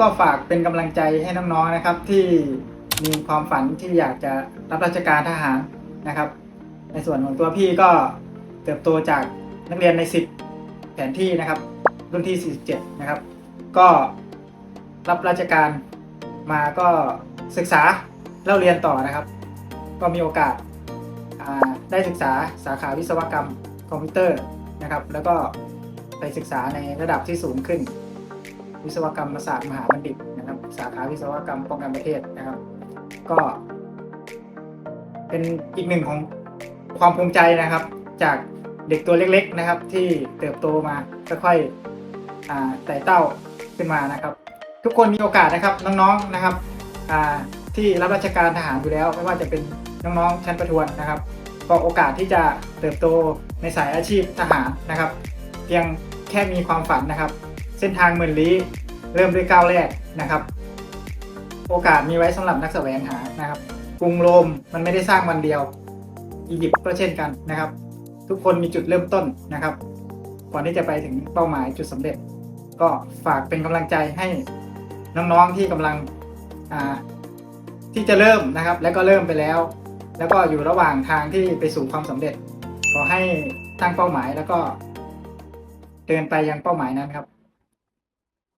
ก็ฝากเป็นกำลังใจให้น้องๆนะครับ ที่มีความฝันที่อยากจะรับราชการทหารนะครับ ในส่วนของตัวพี่ก็เติบโตจากนักเรียนในสิบแผนที่นะครับ รุ่นที่ 47 นะครับ ก็รับราชการมาก็ศึกษาเล่าเรียนต่อนะครับ ก็มีโอกาสาได้ศึกษาสาขาวิศวกรรมคอมพิวเตอร์นะครับ แล้วก็ไปศึกษาในระดับที่สูงขึ้น วิศวกรรมศาสตร์มหาบัณฑิตนะครับ สาขาวิศวกรรมป้องกันประเทศนะครับ ก็ เป็นอีกหนึ่งของความภูมิใจนะครับ จากเด็กตัวเล็ก ๆนะครับ ที่เติบโตมาค่อยๆไต่เต้าขึ้นมานะครับ ทุกคนมีโอกาสนะครับน้องๆนะครับที่รับราชการทหารอยู่แล้ว ไม่ว่าจะเป็นน้องๆชั้นประทวนนะครับก็โอกาสที่จะเติบโตในสายอาชีพทหารนะครับ เพียงแค่มีความฝันนะครับ เส้นทางหมื่นลี้เริ่มด้วยก้าวแรกนะครับ โอกาสมีไว้สำหรับนักแสวงหานะครับ กรุงโรมมันไม่ได้สร้างวันเดียวอียิปต์ก็เช่นกันนะครับ ทุกคนมีจุดเริ่มต้นนะครับ ก่อนที่จะไปถึงเป้าหมายจุดสำเร็จ ก็ฝากเป็นกำลังใจให้น้องๆที่กำลังที่จะเริ่มนะครับ และก็เริ่มไปแล้ว แล้วก็อยู่ระหว่างทางที่ไปสู่ความสำเร็จ ขอให้ตั้งเป้าหมายแล้วก็เดินไปยังเป้าหมายนั้นครับ